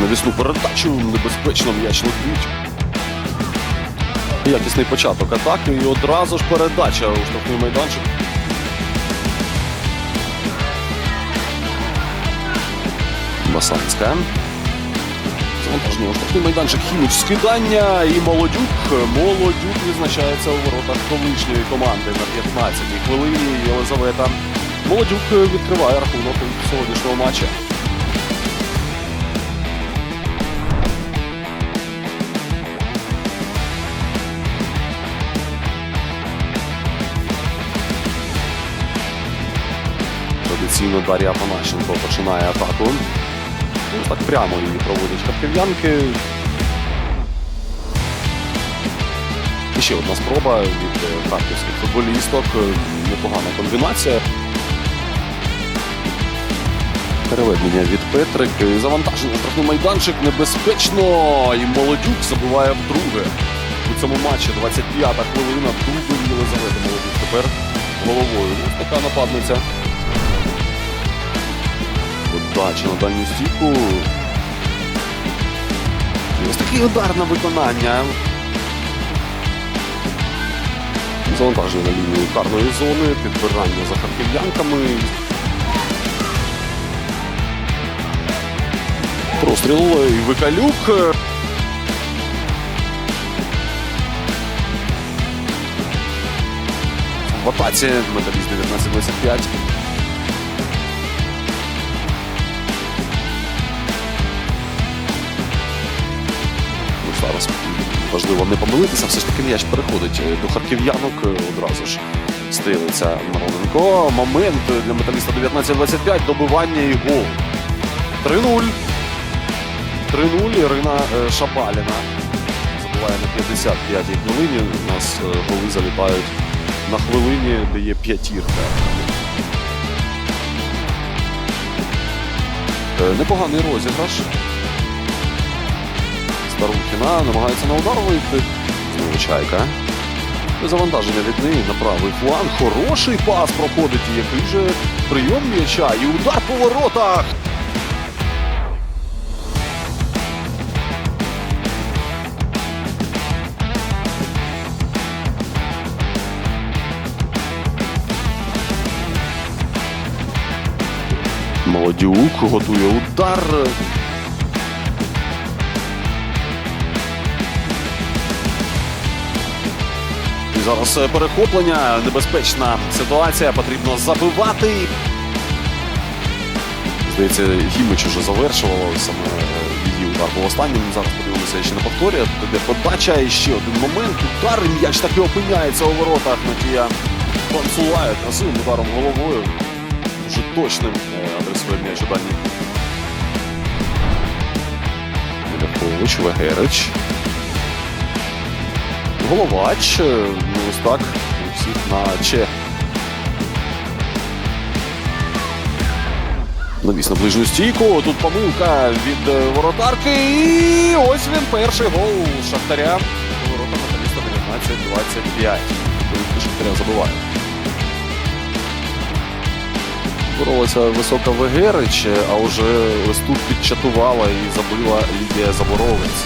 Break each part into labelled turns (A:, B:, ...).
A: навісну передачу, небезпечно м'яч летить. Якісний початок атаки і одразу ж передача у штрафний майданчик. Басанська. Завантаження у штрафний майданчик Хіміч скидання і Молодюк. Молодюк відзначається у воротах колишньої команди на 15-й хвилині. Єлизавета Молодюк відкриває рахунок сьогоднішнього матча. Традиційно Дар'я Панащенко починає атаку. Ось так прямо її проводять харків'янки. І ще одна спроба від е, харківських футболісток. Непогана комбінація. Переведення від Петрик. Завантаження штрафний майданчик небезпечно. І Молодюк забиває вдруге. У цьому матчі 25-та хвилина. Дубль Єлизавета Молодюк тепер головою. Ось така нападниця. Подача на дальню стійку. Ось такий удар на виконання. Завантаження на лінію карної зони, підбирання за харків'янками. Простріл і Викалюк. В атаці металіст 19-25. Зараз важливо не помилитися, все ж таки м'яч переходить е, до харків'янок е, одразу ж. Стрілиться Мироненко. Момент для металіста 19-25, добивання і гол. 3-0. 3-0 Ірина е, Шабаліна. Забуває на 55-й хвилині. У нас голи залітають на хвилині, де є п'ятірка. Непоганий розіграш. Старухіна намагається на удар вийти. Знову чайка. Завантаження від неї на правий фланг. Хороший пас проходить. Який же прийом м'яча і удар по воротах. Молодюк готує удар. Зараз е, перехоплення. Небезпечна ситуація. Потрібно забивати. Здається, Гімич уже завершував саме е, її удар по останньому. Зараз подивимося ще на повторі. Іде подача і ще один момент. Удар і м'яч таки опиняється у воротах. Надія Панцулає красивим ударом головою. Дуже точним е, адресує м'яч у дальній кут. Головач. е, Ну, ось так. У всіх на Че. Навіс на ближню стійку. Тут помилка від е, воротарки. І ось він перший гол Шахтаря. Ворота металіста 19-25. Коли Шахтаря забиває. Боролася висока Вегерич, а вже ось тут підчатувала і забила Лідія Заборовець.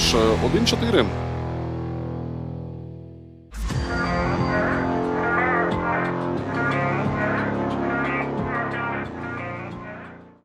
A: Що ж, 1-4.